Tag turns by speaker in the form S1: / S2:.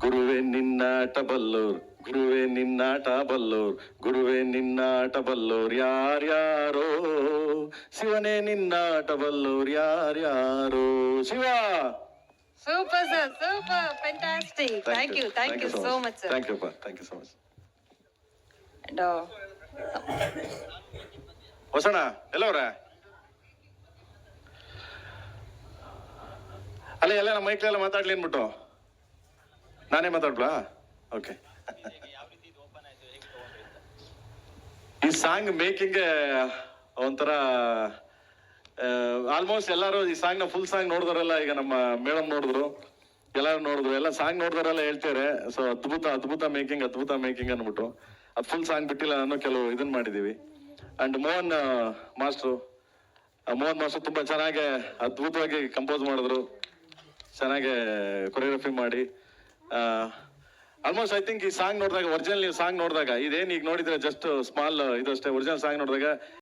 S1: ಗುರುವೆ ನಿನ್ನಾಟ ಬಲ್ಲೋರ್ ಗುರುವೆ ನಿನ್ನಾಟ ಬಲ್ಲೋರ್ ಗುರುವೆ ನಿನ್ನಾಟ ಬಲ್ಲೋರ್ ಯಾರ್ಯಾರೋ ಶಿವನೇ ನಿನ್ನಾಟ ಬಲ್ಲೋರ್ ಯಾರ್ಯಾರೋ Shiva
S2: super sir super fantastic thank you thank you so much sir
S1: thank you thank you so much
S2: and
S1: ಹೊಸಣ ಎಲ್ಲವ್ರ ಅಲ್ಲ ಎಲ್ಲ ನಮ್ಮ ಮೈಕ್ಲೆಲ್ಲ ಮಾತಾಡ್ಲಿ ಅನ್ಬಿಟ್ಟು ನಾನೇ ಮಾತಾಡ್ಲಾ ಓಕೆ ಈ ಸಾಂಗ್ ಮೇಕಿಂಗ್ ಒಂಥರ ಆಲ್ಮೋಸ್ಟ್ ಎಲ್ಲರೂ ಈ ಸಾಂಗ್ನ ಫುಲ್ ಸಾಂಗ್ ನೋಡಿದ್ರಲ್ಲ ಈಗ ನಮ್ಮ ಮೇಡಮ್ ನೋಡಿದ್ರು, ಎಲ್ಲರೂ ನೋಡಿದ್ರು, ಎಲ್ಲ ಸಾಂಗ್ ನೋಡಿದ್ರೆಲ್ಲ ಹೇಳ್ತಾರೆ ಸೊ ಅದ್ಭುತ ಅದ್ಭುತ ಮೇಕಿಂಗ್ ಅದ್ಭುತ ಮೇಕಿಂಗ್ ಅನ್ಬಿಟ್ಟು ಅದು ಫುಲ್ ಸಾಂಗ್ ಬಿಟ್ಟಿಲ್ಲ ನಾನು, ಕೆಲವು ಇದನ್ನ ಮಾಡಿದೀವಿ. And Mohan master Mohan master ತುಂಬಾ ಚೆನ್ನಾಗಿ ಅದ್ಭುತವಾಗಿ ಕಂಪೋಸ್ ಮಾಡಿದ್ರು. ಚೆನ್ನಾಗಿ ಕೊರಿಯೋಗ್ರಫಿ ಮಾಡಿ. ಆಲ್ಮೋಸ್ಟ್ ಐ ಥಿಂಕ್ ಈ ಸಾಂಗ್ ನೋಡಿದಾಗ ಒರಿಜಿನಲ್ ಸಾಂಗ್ ನೋಡಿದಾಗ, ಇದೇನು ಈಗ ನೋಡಿದ್ರೆ ಜಸ್ಟ್ ಸ್ಮಾಲ್ ಇದಷ್ಟೇ ಒರಿಜಿನಲ್ ಸಾಂಗ್ ನೋಡಿದಾಗ